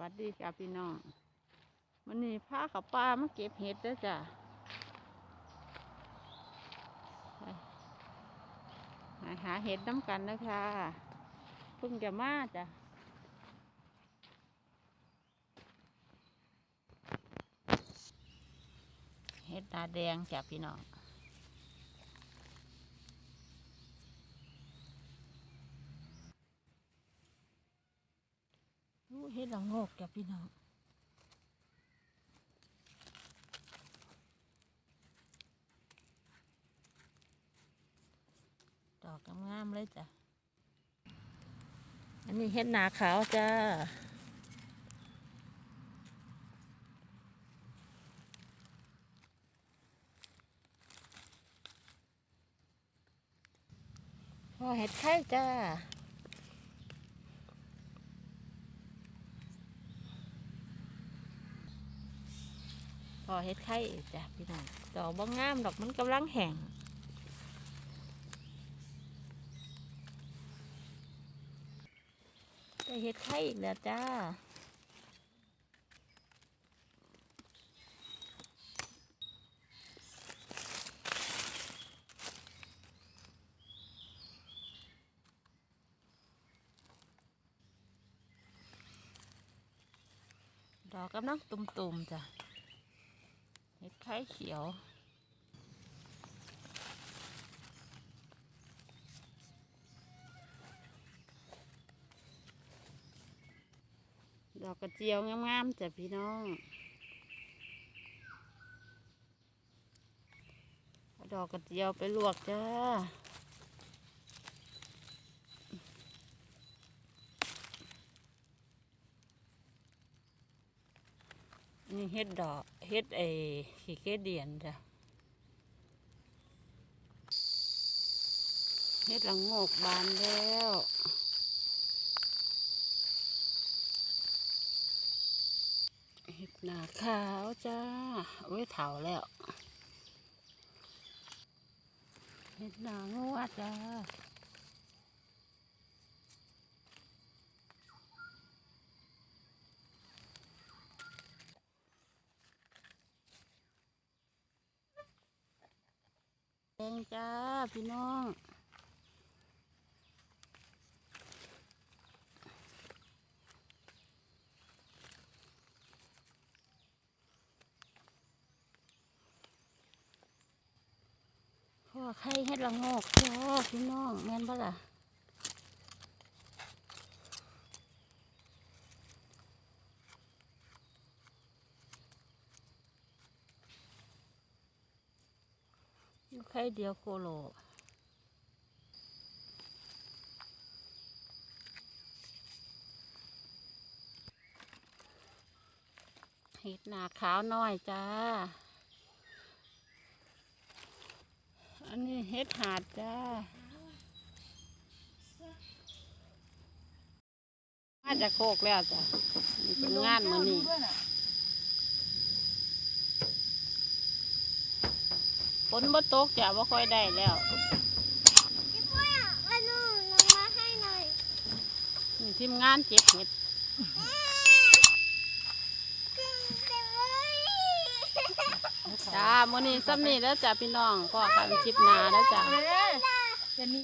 วัสดีจ้าพี่น้องวันนี้พาเขาป่ามาเก็บเห็ดเด้อจ้ะหาหาเห็ดน้ำกันนะคะเพิ่งจะมาจ้ะเห็ดตาแดงจ้ะพี่น้อง เห็ดละโงกจ้ะพี่น้องดอกงามๆเลยจ้ะ อันนี้เห็ดหนาขาวจ้าพอเห็ดไข่จ้า พอเห็ดไข่จ้ะพี่น้องดอกบ้งงามดอกมันกำลังแห้งได้เห็ดไข่อีกแล้วจ้าดอกกำลังตุ่มๆจ้ะ ดไข่เขียว ดอกกระเจียวงามๆจ้ะพี่น้อง ดอกกระเจียวไปลวกจ้า นี่เฮ็ดดอกเฮ็ดไอ้ขี้เกเดียนจ้ะเฮ็ดละโงกบานแล้วเห็ดหนาขาวจ้าโอ้ยเถาแล้ว เห็ดหนางัวจ้า งจ้าพี่น้อง พ่อไข่เฮ็ดละงอกจ้าพี่น้องแม่นปะล่ะ อยู่ไข่เดียวโคโลเห็ดหนาขาวน้อยจ้า อันนี้เฮ็ดหาดจ้า มาจากโคกแล้วจ้ะนี่เป็นงานมือนี้ นบ่ตกจ้ะบ่ค่อยได้แล้วพี่ปุ้ยอะมาหนูลงมาให้หน่อยนี่ทีมงานเจ็บเห็ดขึ้นเต็มเลยจ้ามื้อนี้ซ้ำนี้แล้วจ้ะพี่น้องก็กันคลิปหน้าแล้วจ้ะจะมี